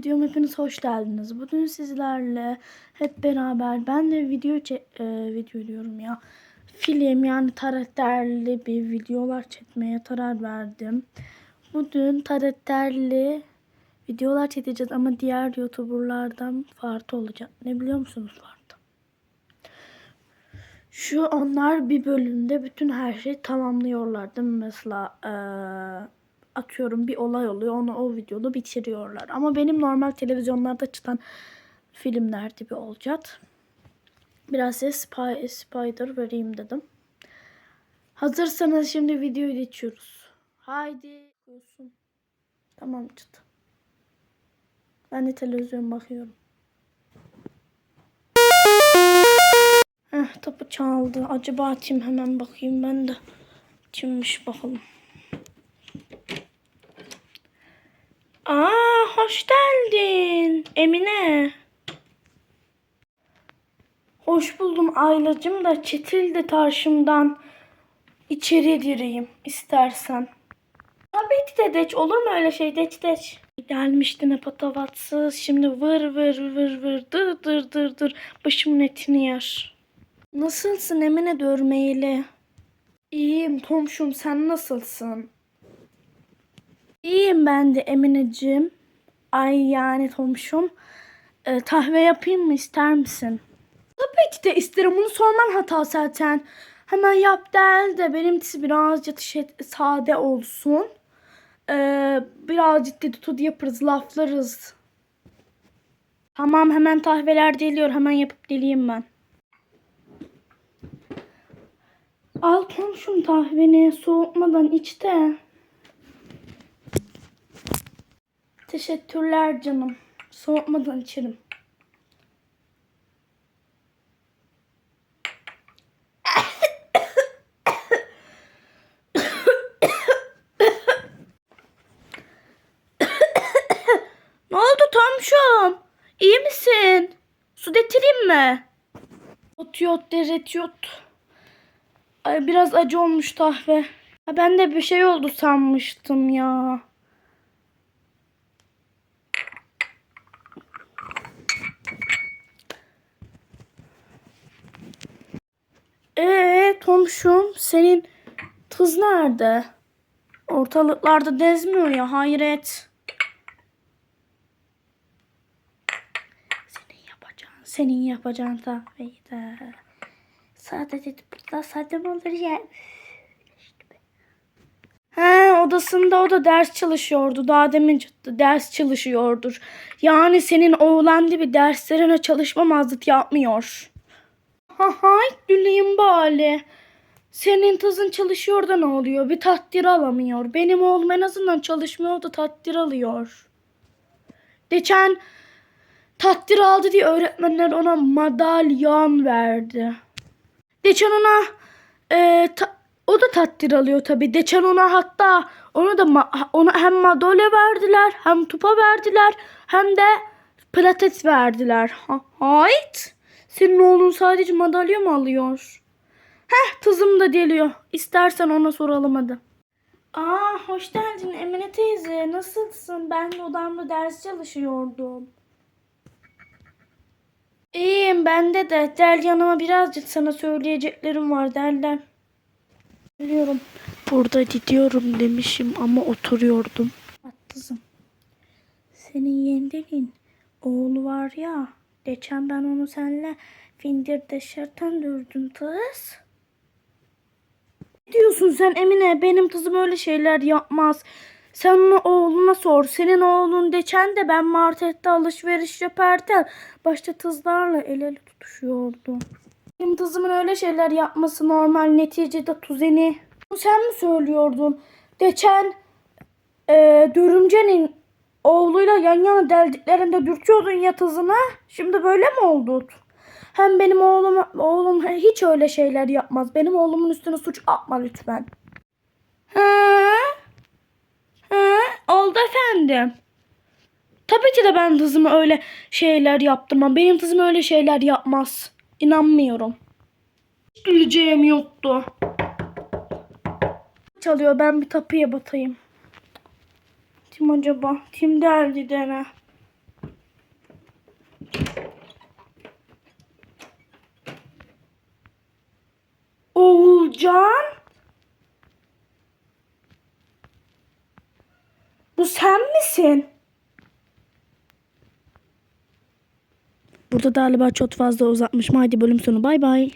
videoma hepiniz hoş geldiniz. Bugün sizlerle hep beraber ben de video e, video diyorum ya. Film yani karakterli bir videolar çekmeye karar verdim. Bugün karakterli videolar çekeceğiz ama diğer youtuberlardan farklı olacak. Ne biliyor musunuz farklı? Şu onlar bir bölümde bütün her şeyi tamamlıyorlar değil mi? Mesela eee, atıyorum bir olay oluyor onu o videoda bitiriyorlar. Ama benim normal televizyonlarda çıkan filmler gibi olacak. Biraz size spy, spider vereyim dedim. Hazırsanız şimdi videoyu geçiyoruz. Haydi. Olsun. Tamam çıt. Ben de televizyon bakıyorum. Heh, kapı çaldı. Acaba açayım hemen bakayım ben de. Kimmiş bakalım. Aa hoş geldin Emine. Hoş buldum Aylacığım da çetil de karşımdan içeri gireyim istersen. Tabii ki olur mu öyle şey deç deç. Gelmişti ne patavatsız şimdi vır vır vır vır dır dır dır dır başımın etini yer. Nasılsın Emine dörmeyle? İyiyim Tomşum sen nasılsın? İyiyim ben de Emineciğim. Ay yani Tomşum. Ee, kahve yapayım mı ister misin? Tabii ki de isterim. Bunu sorman hata zaten. Hemen yap del de benimkisi birazcık şey, sade olsun. Ee, birazcık dedikodu yaparız, laflarız. Tamam hemen kahveler deliyor. Hemen yapıp deliyim ben. Al komşum kahveni soğutmadan iç de. Teşekkürler canım. Soğutmadan içerim. ne oldu Tomşum? İyi misin? Su getireyim mi? Yot yot deret yot. Ay biraz acı olmuş kahve. Ha, ben de bir şey oldu sanmıştım ya. Ee komşum senin kız nerede? Ortalıklarda gezmiyor ya hayret. Senin yapacağın, senin yapacağın de. Sadece burada sade mi olur ya? He odasında o da ders çalışıyordu. Daha demin çıktı. Ders çalışıyordur. Yani senin oğlan gibi derslerine çalışmamazlık yapmıyor. Ha hay güleyim bari. Senin kızın çalışıyor da ne oluyor? Bir takdir alamıyor. Benim oğlum en azından çalışmıyor da takdir alıyor. Geçen takdir aldı diye öğretmenler ona madalyon verdi. Geçen ona e, ta- o da takdir alıyor tabi. Geçen ona hatta onu da ona hem madalya verdiler, hem tupa verdiler, hem de pilates verdiler. Ha, hayt. Senin oğlun sadece madalya mı alıyor? Heh kızım da geliyor. İstersen ona soralım hadi. Aa hoş geldin Emine teyze. Nasılsın? Ben de odamda ders çalışıyordum. İyiyim bende de. Del yanıma birazcık sana söyleyeceklerim var derler. Biliyorum. Burada gidiyorum demişim ama oturuyordum. Bak kızım. Senin yengenin oğlu var ya. Geçen ben onu seninle findir dışarıdan dürdüm kız. Diyorsun sen Emine? Benim kızım öyle şeyler yapmaz. Sen onu oğluna sor. Senin oğlun geçen de ben markette alışveriş yaparken başta kızlarla el ele tutuşuyordu. Benim kızımın öyle şeyler yapması normal. Neticede tuzeni. Sen mi söylüyordun? Geçen e, Dörümce'nin oğluyla yan yana deldiklerinde dürtüyordun ya kızını. Şimdi böyle mi oldu? Hem benim oğlum, oğlum hiç öyle şeyler yapmaz. Benim oğlumun üstüne suç atma lütfen. He? He? Oldu efendim. Tabii ki de ben kızıma öyle şeyler yaptırmam. Benim kızım öyle şeyler yapmaz. İnanmıyorum. Hiç güleceğim yoktu. Çalıyor ben bir kapıya batayım. Kim acaba? Kim geldi dene? Nurcan? Bu sen misin? Burada galiba çok fazla uzatmışım. Haydi bölüm sonu. Bay bay.